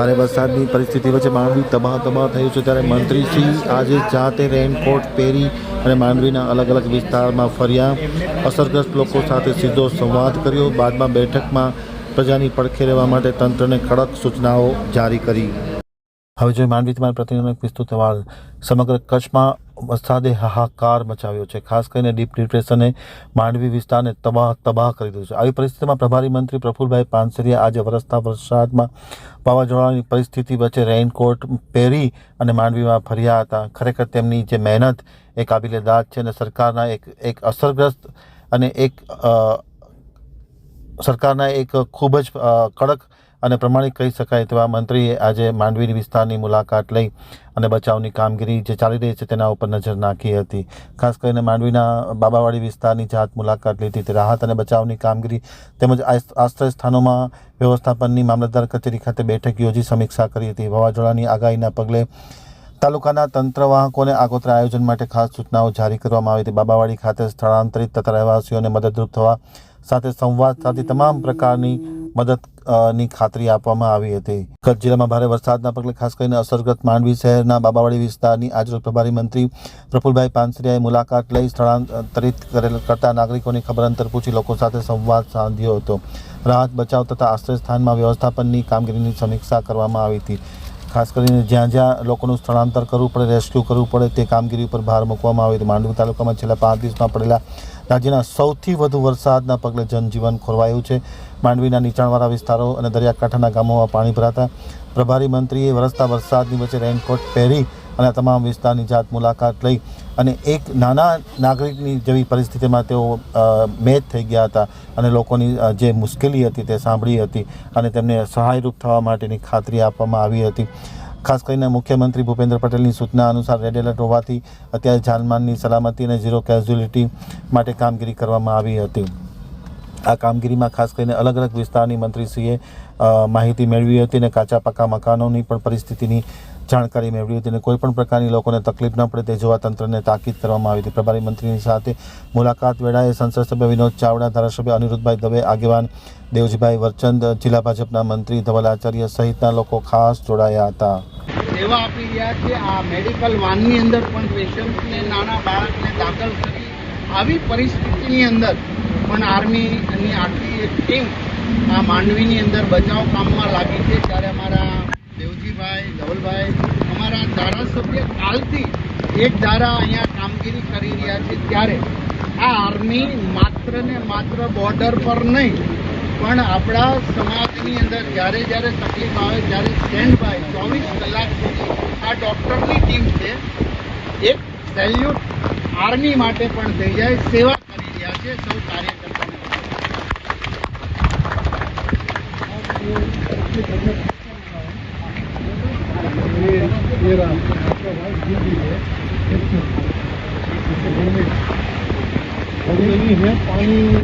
ભારે વરસાદની પરિસ્થિતિ વચ્ચે માંડવી તબાહ તબાહ થયું છે ત્યારે મંત્રીશ્રી આજે જાતે રેનકોટ પહેરી અને માંડવીના અલગ અલગ વિસ્તારમાં ફર્યા. અસરગ્રસ્ત લોકો સાથે સીધો સંવાદ કર્યો. બાદમાં બેઠકમાં પ્રજાની પડખે રહેવા માટે તંત્રને કડક સૂચનાઓ જારી કરી. હવે જો માંડવી તમારા પ્રતિનિધિનો એક વિસ્તૃત અહેવાલ સમગ્ર કચ્છમાં વરસાદે હાહાકાર મચાવ્યો છે. ખાસ કરીને ડીપ ડિપ્રેશને માંડવી વિસ્તારને તબાહ તબાહ કરી દીધું છે. આવી પરિસ્થિતિમાં પ્રભારી મંત્રી પ્રફુલભાઈ પાનસરિયા આજે વરસતા વરસાદમાં વાવાઝોડાની પરિસ્થિતિ વચ્ચે રેઇનકોટ પહેરી અને માંડવીમાં ફર્યા હતા. ખરેખર તેમની જે મહેનત, એ કાબિલેદાદ છે અને સરકારના એક એક અસરગ્રસ્ત અને એક સરકારના એક ખૂબ જ કડક અને પ્રમાણિક કહી શકાય તેવા મંત્રીએ આજે માંડવી વિસ્તારની મુલાકાત લઈ અને બચાવની કામગીરી જે ચાલી રહી છે તેના ઉપર નજર નાખી હતી. ખાસ કરીને માંડવીના બાબાવાડી વિસ્તારની જાત મુલાકાત લીધી હતી રાહત અને બચાવની કામગીરી તેમજ આશ્રય સ્થાનોમાં વ્યવસ્થાપનની મામલતદાર કચેરી ખાતે બેઠક યોજી સમીક્ષા કરી હતી. વાવાઝોડાની આગાહીના પગલે તાલુકાના તંત્રવાહકોને આગોતરા આયોજન માટે ખાસ સૂચનાઓ જારી કરવામાં આવી હતી. બાબાવાડી ખાતે સ્થળાંતરિત તથા રહેવાસીઓને મદદરૂપ થવા સાથે સંવાદ સાથે તમામ પ્રકારની મદદ ની ખાતરી આપવામાં આવી હતી. કચ્છ જિલ્લામાં ભારે વરસાદના પગલે ખાસ કરીને અસરગ્રસ્ત માંડવી શહેરના બાબાવાડી વિસ્તારની આજરોજ પ્રભારી મંત્રી પ્રફુલભાઈ પાનસરિયાએ મુલાકાત લઈ સ્થળાંતરિત કરેલ કરતા નાગરિકોની ખબર અંતર પૂછી લોકો સાથે સંવાદ સાધ્યો હતો. રાહત બચાવ તથા આશ્રય સ્થાનમાં વ્યવસ્થાપનની કામગીરીની સમીક્ષા કરવામાં આવી હતી. ખાસ કરીને જ્યાં જ્યાં લોકોનું સ્થળાંતર કરવું પડે, રેસ્ક્યુ કરવું પડે, તે કામગીરી ઉપર ભાર મૂકવામાં આવે તો માંડવી તાલુકામાં છેલ્લા પાંચ દિવસમાં પડેલા રાજ્યના સૌથી વધુ વરસાદના પગલે જનજીવન ખોરવાયું છે. માંડવીના નીચાણવાળા વિસ્તારો અને દરિયાકાંઠાના ગામોમાં પાણી ભરાતા પ્રભારી મંત્રીએ વરસતા વરસાદની વચ્ચે રેનકોટ પહેરી અને આ તમામ વિસ્તારની જાત મુલાકાત લઈ અને એક નાના નાગરિકની જેવી પરિસ્થિતિમાં તેઓ મેચ થઈ ગયા હતા અને લોકોની જે મુશ્કેલી હતી તે સાંભળી હતી અને તેમને સહાયરૂપ થવા માટેની ખાતરી આપવામાં આવી હતી. ખાસ કરીને મુખ્યમંત્રી ભૂપેન્દ્ર પટેલની સૂચના અનુસાર રેડ એલર્ટ હોવાથી અત્યારે જાનમાનની સલામતી અને ઝીરો કેઝ્યુલિટી માટે કામગીરી કરવામાં આવી હતી. આ કામગીરીમાં ખાસ કરીને અલગ અલગ વિસ્તારની મંત્રીશ્રીએ માહિતી મેળવી હતી અને કાચા પાકા મકાનોની પણ પરિસ્થિતિની જાણકારી મેળવી હતી અને કોઈ પણ પ્રકારની લોકોને તકલીફ ન પડે તે જોવા તંત્રને તાકીદ કરવામાં આવી હતી. પ્રભારી મંત્રીની સાથે મુલાકાત વેળાએ સંસદ સભ્ય વિનોદ ચાવડા, ધારાસભ્ય અનિરુદ્ધભાઈ દવે, આગેવાન દેવજીભાઈ વરચંદ, જિલ્લા ભાજપના મંત્રી ધવલ આચાર્ય સહિતના લોકો ખાસ જોડાયા હતા. સેવા આપી રહ્યા છે. આ મેડિકલ વાનની અંદર પણ પેશન્ટને નાના બાળકને દાખલ કરી આવી પરિસ્થિતિની અંદર પણ આર્મીની આખી એક ટીમ આ માંડવીની અંદર બચાવ કામમાં લાગી છે. ત્યારે અમારા ધારાસભ્ય કાલથી એક ધારા અહીંયા કામગીરી કરી રહ્યા છે ત્યારે આ આર્મી માત્ર ને માત્ર બોર્ડર પર નહીં, પણ આપણા સમાજની અંદર જ્યારે જ્યારે તકલીફ આવે ત્યારે સ્ટેન્ડ બાય ચોવીસ કલાક સુધી આ ડૉક્ટરની ટીમ છે, એક સેલ્યુટ આર્મી માટે પણ થઈ જાય, સેવા કરી રહ્યા છે, સૌ કાર્યકર્તાને પાણી